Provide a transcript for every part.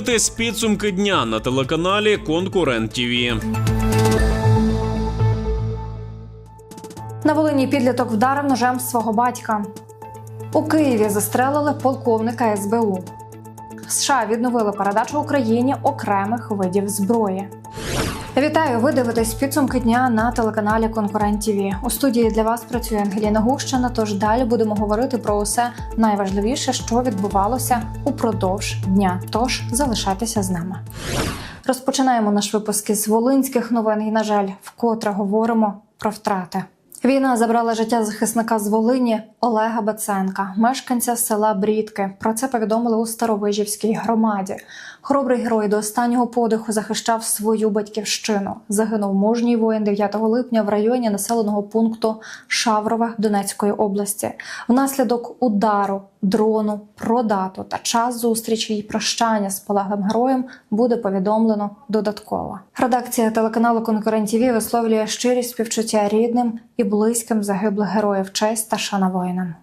дивитесь підсумки дня на телеканалі Конкурент ТІВІ. На Волині підліток вдарив ножем свого батька. У Києві застрелили полковника СБУ. США відновили передачу Україні окремих видів зброї. Вітаю! Ви дивитесь підсумки дня на телеканалі Конкурент ТІВІ. У студії для вас працює Ангеліна Гущина. Тож далі будемо говорити про усе найважливіше, що відбувалося упродовж дня. Тож залишайтеся з нами. Розпочинаємо наш випуск із волинських новин. І, на жаль, вкотре говоримо про втрати. Війна забрала життя захисника з Волині Олега Баценка, мешканця села Брідки. Про це повідомили у Старовижівській громаді. Хоробрий герой до останнього подиху захищав свою батьківщину. Загинув мужній воїн 9 липня в районі населеного пункту Шаврове Донецької області. Внаслідок удару дрону про дату та час зустрічі і прощання з полеглим героєм буде повідомлено додатково. Редакція телеканалу Конкурент ТІВІ висловлює щирі співчуття рідним і близьким загиблих героїв, честь та шана воїнам.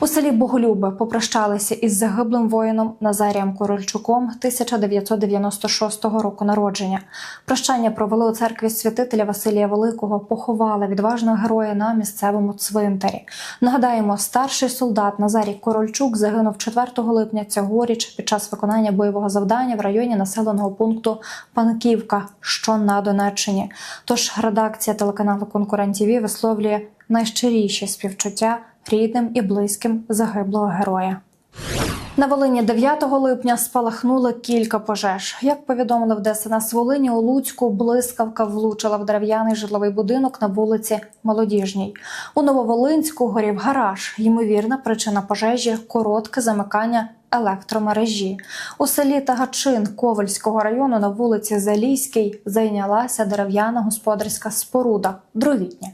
У селі Боголюби попрощалися із загиблим воїном Назарієм Корольчуком 1996 року народження. Прощання провели у церкві святителя Василія Великого, поховали відважного героя на місцевому цвинтарі. Нагадаємо, старший солдат Назарій Корольчук загинув 4 липня цьогоріч під час виконання бойового завдання в районі населеного пункту Панківка, що на Донеччині. Тож редакція телеканалу Конкурент ТІВІ висловлює найщиріші співчуття рідним і близьким загиблого героя. На Волині 9 липня спалахнули кілька пожеж. Як повідомили в ДСНС Волині, у Луцьку блискавка влучила в дерев'яний житловий будинок на вулиці Молодіжній. У Нововолинську горів гараж. Ймовірна причина пожежі коротке замикання електромережі. У селі Тагачин Ковальського району на вулиці Залійській зайнялася дерев'яна господарська споруда дровітня.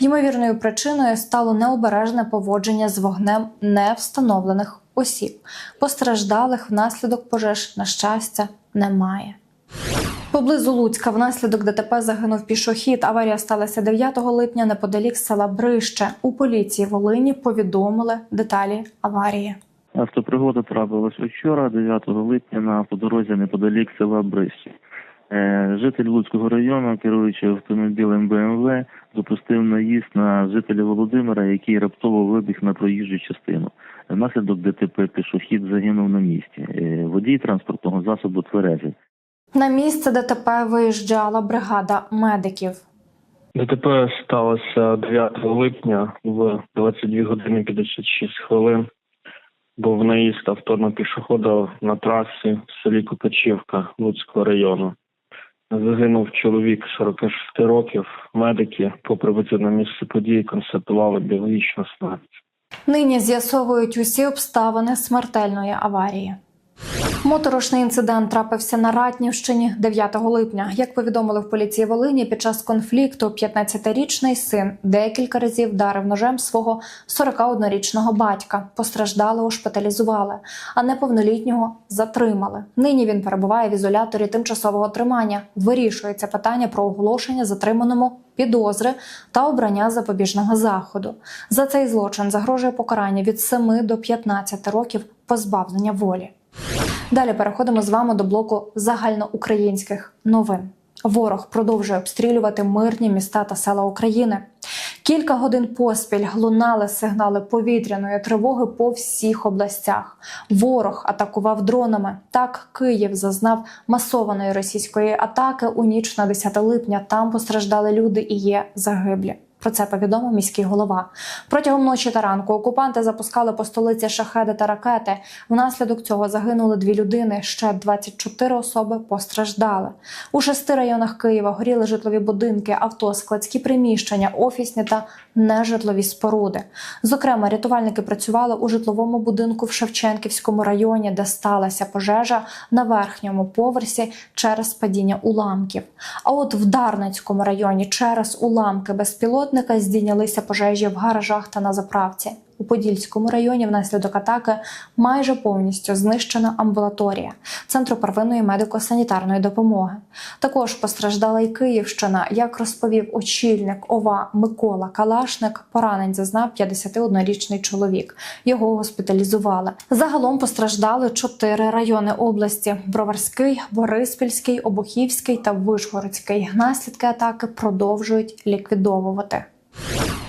Ймовірною причиною стало необережне поводження з вогнем невстановлених осіб. Постраждалих внаслідок пожеж, на щастя, немає. Поблизу Луцька внаслідок ДТП загинув пішохід. Аварія сталася 9 липня неподалік села Брище. У поліції Волині повідомили деталі аварії. Автопригода трапилась вчора, 9 липня, на автодорозі неподалік села Брище. Е, Житель Луцького району, керуючи автомобілем БМВ, допустив наїзд на жителя Володимира, який раптово вибіг на проїжджу частину. Внаслідок ДТП пішохід загинув на місці. Е, Водій транспортного засобу тверезий. На місце ДТП виїжджала бригада медиків. ДТП сталося 9 липня в 22 години 56 хвилин. Був наїзд авто на пішохода на трасі в селі Копачівка Луцького району. Загинув чоловік 46 років. Медики по прибуттю на місце події констатували біологічну смерть. Нині з'ясовують усі обставини смертельної аварії. Моторошний інцидент трапився на Ратнівщині 9 липня. Як повідомили в поліції Волині, під час конфлікту 15-річний син декілька разів вдарив ножем свого 41-річного батька. Постраждалого шпиталізували, а неповнолітнього затримали. Нині він перебуває в ізоляторі тимчасового тримання. Вирішується питання про оголошення затриманому підозри та обрання запобіжного заходу. За цей злочин загрожує покарання від 7 до 15 років позбавлення волі. Далі переходимо з вами до блоку загальноукраїнських новин. Ворог продовжує обстрілювати мирні міста та села України. Кілька годин поспіль лунали сигнали повітряної тривоги по всіх областях. Ворог атакував дронами. Так, Київ зазнав масованої російської атаки у ніч на 10 липня. Там постраждали люди і є загиблі. Про це повідомив міський голова. Протягом ночі та ранку окупанти запускали по столиці шахеди та ракети. Внаслідок цього загинули дві людини. Ще 24 особи постраждали. У шести районах Києва горіли житлові будинки, авто, складські приміщення, офісні та нежитлові споруди. Зокрема, рятувальники працювали у житловому будинку в Шевченківському районі, де сталася пожежа на верхньому поверсі через падіння уламків. А от в Дарницькому районі через уламки безпілотника здійнялися пожежі в гаражах та на заправці. У Подільському районі внаслідок атаки майже повністю знищена амбулаторія центру первинної медико-санітарної допомоги. Також постраждала й Київщина. Як розповів очільник ОВА Микола Калашник, поранень зазнав 51-річний чоловік. Його госпіталізували. Загалом постраждали чотири райони області: Броварський, Бориспільський, Обухівський та Вишгородський. Наслідки атаки продовжують ліквідовувати.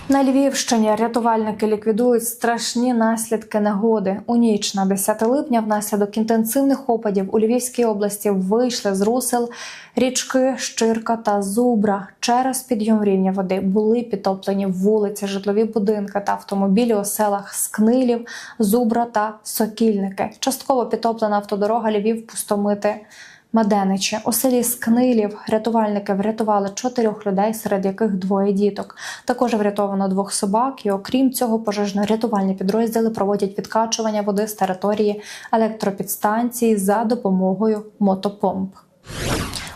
На Львівщині рятувальники ліквідують страшні наслідки негоди. У ніч на 10 липня внаслідок інтенсивних опадів у Львівській області вийшли з русел річки Щирка та Зубра. Через підйом рівня води були підтоплені вулиці, житлові будинки та автомобілі у селах Скнилів, Зубра та Сокільники. Частково підтоплена автодорога Львів Пустомити. Меденичі у селі Скнилів рятувальники врятували чотирьох людей, серед яких двоє діток. Також врятовано двох собак. І окрім цього, пожежно-рятувальні підрозділи проводять відкачування води з території електропідстанції за допомогою мотопомп.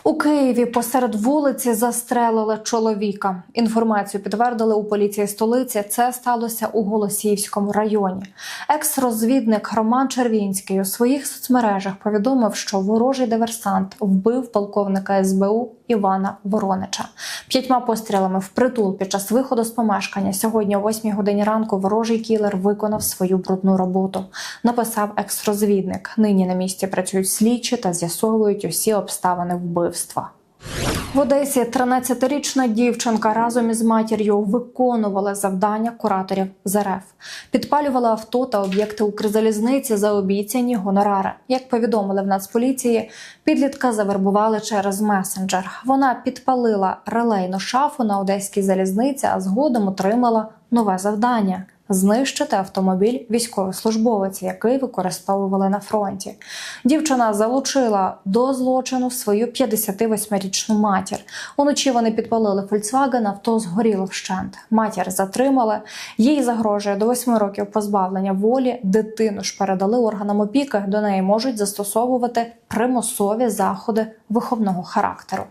У Києві посеред вулиці застрелили чоловіка. Інформацію підтвердили у поліції столиці. Це сталося у Голосіївському районі. Екс-розвідник Роман Червінський у своїх соцмережах повідомив, що ворожий диверсант вбив полковника СБУ Івана Воронича. П'ятьма пострілами в притул під час виходу з помешкання. Сьогодні о 8 годині ранку ворожий кілер виконав свою брудну роботу. Написав екс-розвідник. Нині на місці працюють слідчі та з'ясовують усі обставини вбивства. В Одесі 13-річна дівчинка разом із матір'ю виконувала завдання кураторів з РФ. Підпалювала авто та об'єкти Укрзалізниці за обіцяні гонорари. Як повідомили в Нацполіції, підлітка завербували через месенджер. Вона підпалила релейну шафу на одеській залізниці, а згодом отримала нове завдання. Знищити автомобіль військовослужбовець, який використовували на фронті. Дівчина залучила до злочину свою 58-річну матір. Уночі вони підпалили Фольксваген, авто згоріло вщент. Матір затримали. Їй загрожує до 8 років позбавлення волі. Дитину ж передали органам опіки. До неї можуть застосовувати примусові заходи виховного характеру.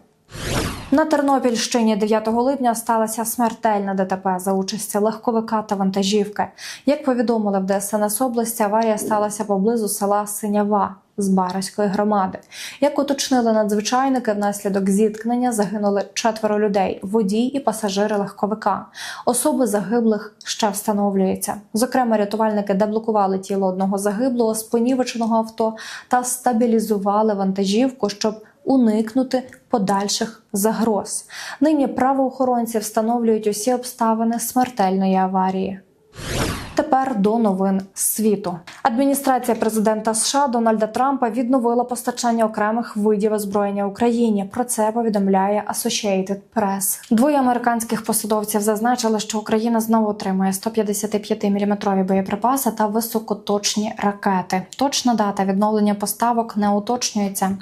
На Тернопільщині 9 липня сталася смертельна ДТП за участі легковика та вантажівки. Як повідомили в ДСНС області, аварія сталася поблизу села Синява з Барської громади. Як уточнили надзвичайники, внаслідок зіткнення загинули четверо людей: водій і пасажири легковика. Особи загиблих ще встановлюються. Зокрема, рятувальники деблокували тіло одного загиблого з понівеченого авто та стабілізували вантажівку, щоб уникнути подальших загроз. Нині правоохоронці встановлюють усі обставини смертельної аварії. Тепер до новин світу. Адміністрація президента США Дональда Трампа відновила постачання окремих видів озброєння Україні. Про це повідомляє Associated Press. Двоє американських посадовців зазначили, що Україна знову отримує 155-мм боєприпаси та високоточні ракети. Точна дата відновлення поставок не уточнюється.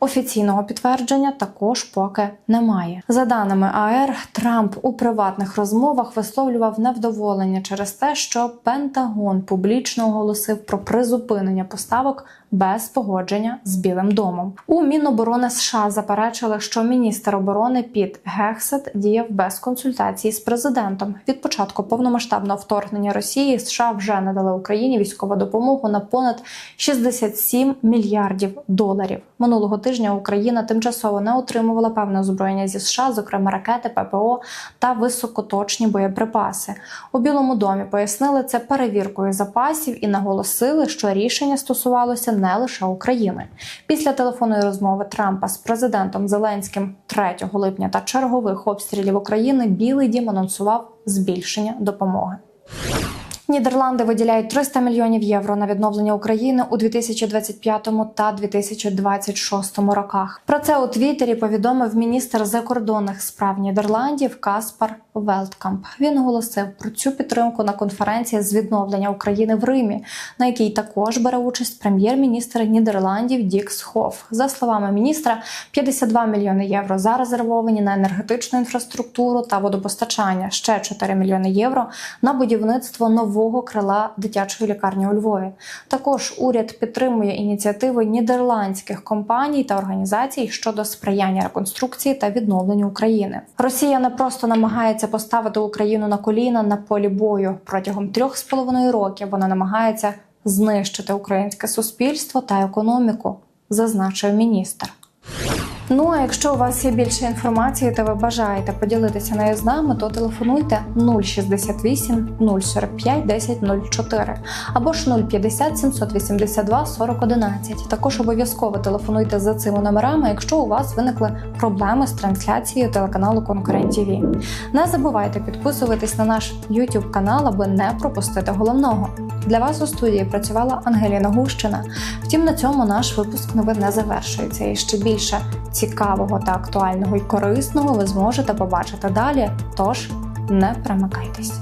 Офіційного підтвердження також поки немає. За даними АР, Трамп у приватних розмовах висловлював невдоволення через те, що Пентагон публічно оголосив про призупинення поставок без погодження з Білим домом. У Міноборони США заперечили, що міністр оборони Піт Гексет діяв без консультації з президентом. Від початку повномасштабного вторгнення Росії США вже надали Україні військову допомогу на понад 67 мільярдів доларів. Минулого тижня Україна тимчасово не отримувала певне озброєння зі США, зокрема ракети, ППО та високоточні боєприпаси. У Білому домі пояснили це перевіркою запасів і наголосили, що рішення стосувалося не лише України. Після телефонної розмови Трампа з президентом Зеленським 3 липня та чергових обстрілів України Білий Дім анонсував збільшення допомоги. Нідерланди виділяють 300 мільйонів євро на відновлення України у 2025 та 2026 роках. Про це у Твіттері повідомив міністр закордонних справ Нідерландів Каспар Велткамп. Він оголосив про цю підтримку на конференції з відновлення України в Римі, на якій також бере участь прем'єр-міністр Нідерландів Дікс Хоф. За словами міністра, 52 мільйони євро зарезервовані на енергетичну інфраструктуру та водопостачання. Ще 4 мільйони євро на будівництво нового нового крила дитячої лікарні у Львові. Також уряд підтримує ініціативи нідерландських компаній та організацій щодо сприяння реконструкції та відновленню України. Росія не просто намагається поставити Україну на коліна на полі бою протягом трьох з половиною років. Вона намагається знищити українське суспільство та економіку, зазначив міністр. Ну а якщо у вас є більше інформації та ви бажаєте поділитися нею з нами, то телефонуйте 068 045 1004 або ж 050 782 4011. Також обов'язково телефонуйте за цими номерами, якщо у вас виникли проблеми з трансляцією телеканалу Конкурент ТВ. Не забувайте підписуватись на наш YouTube канал, аби не пропустити головного. Для вас у студії працювала Ангеліна Гущина. Втім, на цьому наш випуск новин не завершується. І ще більше цікавого та актуального і корисного ви зможете побачити далі. Тож не перемикайтесь.